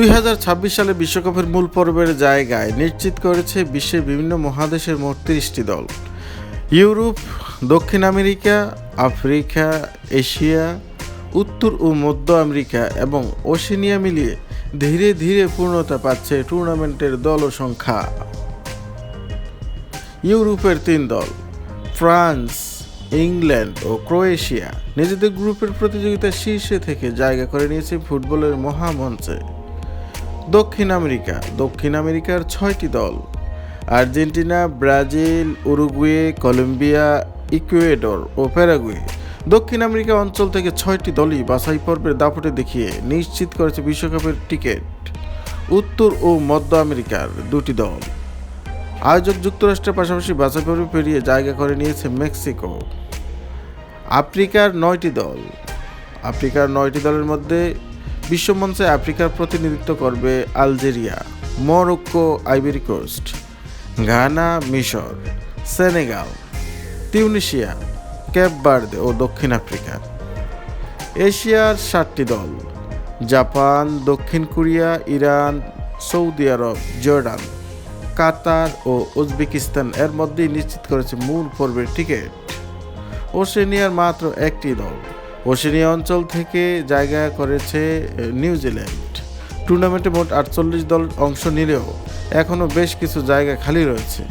দুই হাজার ছাব্বিশ সালে বিশ্বকাপের মূল পর্বের জায়গায় নিশ্চিত করেছে বিশ্বের বিভিন্ন মহাদেশের মোট তিরিশটি দল। ইউরোপ, দক্ষিণ আমেরিকা, আফ্রিকা, এশিয়া, উত্তর ও মধ্য আমেরিকা এবং ওশেনিয়া মিলিয়ে ধীরে ধীরে পূর্ণতা পাচ্ছে টুর্নামেন্টের দল সংখ্যা। ইউরোপের তিন দল, ফ্রান্স, ইংল্যান্ড ও ক্রোয়েশিয়া, নিজেদের গ্রুপের প্রতিযোগিতা শীর্ষে থেকে জায়গা করে নিয়েছে ফুটবলের মহামঞ্চে। দক্ষিণ আমেরিকা, দক্ষিণ আমেরিকার ছয়টি দল। Argentina, Brazil, Uruguay, Colombia, Ecuador ও প্যারাগুয়ে। দক্ষিণ আমেরিকা অঞ্চল থেকে ছয়টি দলই বাছাই পর্বের দাপটে দেখিয়ে নিশ্চিত করেছে বিশ্বকাপের টিকিট। উত্তর ও মধ্য আমেরিকার দুটি দল। আয়োজক যুক্তরাষ্ট্রের পাশাপাশি বাছাই পর্বে পেরিয়ে জায়গা করে নিয়েছে মেক্সিকো। আফ্রিকার নয়টি দল। আফ্রিকার নয়টি দলের মধ্যে বিশ্বমঞ্চে আফ্রিকার প্রতিনিধিত্ব করবে Algeria, Morocco, Ivory Coast, Ghana, মিশর, সেনেগাল, তিউনিশিয়া, ক্যাপ বার্দে ও দক্ষিণ আফ্রিকা। এশিয়ার সাতটি দল, জাপান, দক্ষিণ কোরিয়া, ইরান, সৌদি আরব, জর্ডান, কাতার ও উজবেকিস্তান এর মধ্যেই নিশ্চিত করেছে মূল পর্বের টিকিট। ওশেনিয়ার মাত্র একটি দল। ওশেনিয়া অঞ্চল থেকে জায়গা করেছে নিউজিল্যান্ড টুর্নামেন্টে মোট আটচল্লিশ দল অংশ নিলেও এখনও বেশ কিছু জায়গা খালি রয়েছে।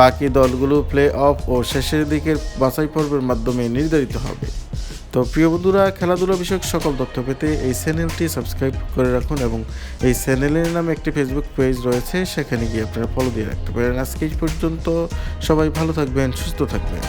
বাকি দলগুলো প্লে অফ ও শেষের দিকের বাছাই পর্বের মাধ্যমে নির্ধারিত হবে। তো প্রিয় বন্ধুরা, খেলাধুলা বিষয়ক সকল তথ্য পেতে এই চ্যানেলটি সাবস্ক্রাইব করে রাখুন এবং এই চ্যানেলের নামে একটি ফেসবুক পেজ রয়েছে, সেখানে গিয়ে আপনারা ফলো দিয়ে রাখতে পারেন। আজকে এই পর্যন্ত সবাই ভালো থাকবেন, সুস্থ থাকবেন।